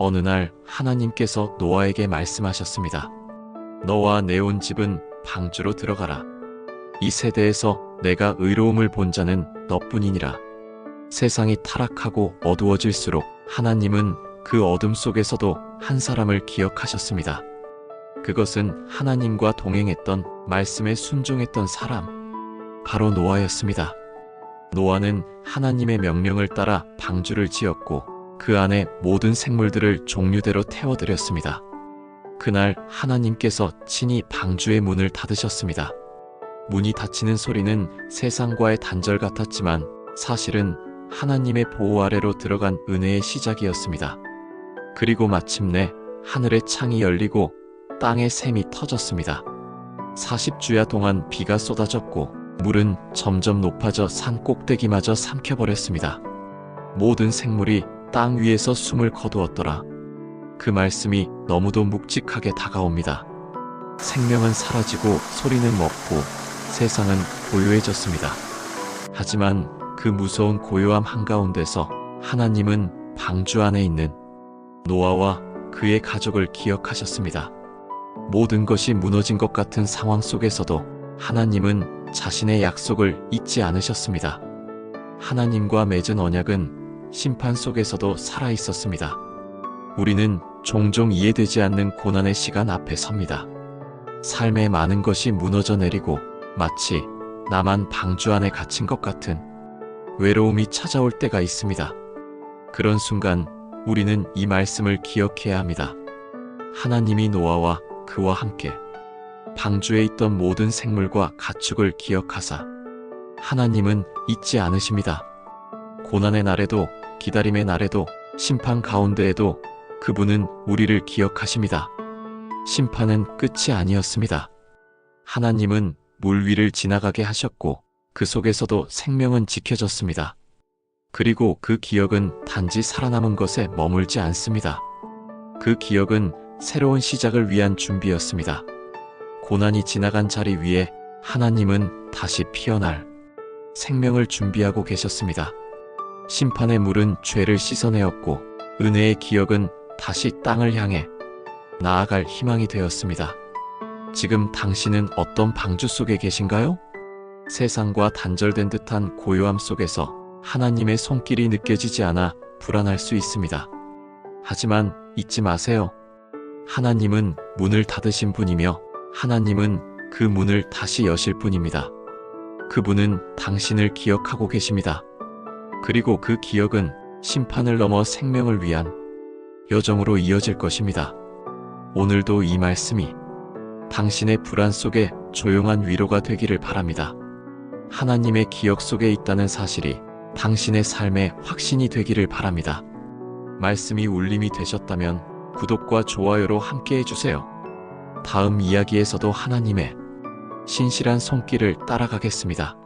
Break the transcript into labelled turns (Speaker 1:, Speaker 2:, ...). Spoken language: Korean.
Speaker 1: 어느 날 하나님께서 노아에게 말씀하셨습니다. 너와 내 온 집은 방주로 들어가라. 이 세대에서 내가 의로움을 본 자는 너뿐이니라. 세상이 타락하고 어두워질수록 하나님은 그 어둠 속에서도 한 사람을 기억하셨습니다. 그것은 하나님과 동행했던 말씀에 순종했던 사람, 바로 노아였습니다. 노아는 하나님의 명령을 따라 방주를 지었고 그 안에 모든 생물들을 종류대로 태워드렸습니다. 그날 하나님께서 친히 방주의 문을 닫으셨습니다. 문이 닫히는 소리는 세상과의 단절 같았지만 사실은 하나님의 보호 아래로 들어간 은혜의 시작이었습니다. 그리고 마침내 하늘의 창이 열리고 땅의 샘이 터졌습니다. 40주야 동안 비가 쏟아졌고 물은 점점 높아져 산 꼭대기마저 삼켜버렸습니다. 모든 생물이 땅 위에서 숨을 거두었더라. 그 말씀이 너무도 묵직하게 다가옵니다. 생명은 사라지고 소리는 멎고 세상은 고요해졌습니다. 하지만 그 무서운 고요함 한가운데서 하나님은 방주 안에 있는 노아와 그의 가족을 기억하셨습니다. 모든 것이 무너진 것 같은 상황 속에서도 하나님은 자신의 약속을 잊지 않으셨습니다. 하나님과 맺은 언약은 심판 속에서도 살아 있었습니다. 우리는 종종 이해되지 않는 고난의 시간 앞에 섭니다. 삶의 많은 것이 무너져 내리고 마치 나만 방주 안에 갇힌 것 같은 외로움이 찾아올 때가 있습니다. 그런 순간 우리는 이 말씀을 기억해야 합니다. 하나님이 노아와 그와 함께 방주에 있던 모든 생물과 가축을 기억하사 하나님은 잊지 않으십니다. 고난의 날에도 기다림의 날에도 심판 가운데에도 그분은 우리를 기억하십니다. 심판은 끝이 아니었습니다. 하나님은 물 위를 지나가게 하셨고 그 속에서도 생명은 지켜졌습니다. 그리고 그 기억은 단지 살아남은 것에 머물지 않습니다. 그 기억은 새로운 시작을 위한 준비였습니다. 고난이 지나간 자리 위에 하나님은 다시 피어날 생명을 준비하고 계셨습니다. 심판의 물은 죄를 씻어내었고 은혜의 기억은 다시 땅을 향해 나아갈 희망이 되었습니다. 지금 당신은 어떤 방주 속에 계신가요? 세상과 단절된 듯한 고요함 속에서 하나님의 손길이 느껴지지 않아 불안할 수 있습니다. 하지만 잊지 마세요. 하나님은 문을 닫으신 분이며 하나님은 그 문을 다시 여실 분입니다. 그분은 당신을 기억하고 계십니다. 그리고 그 기억은 심판을 넘어 생명을 위한 여정으로 이어질 것입니다. 오늘도 이 말씀이 당신의 불안 속에 조용한 위로가 되기를 바랍니다. 하나님의 기억 속에 있다는 사실이 당신의 삶의 확신이 되기를 바랍니다. 말씀이 울림이 되셨다면 구독과 좋아요로 함께 해주세요. 다음 이야기에서도 하나님의 신실한 손길을 따라가겠습니다.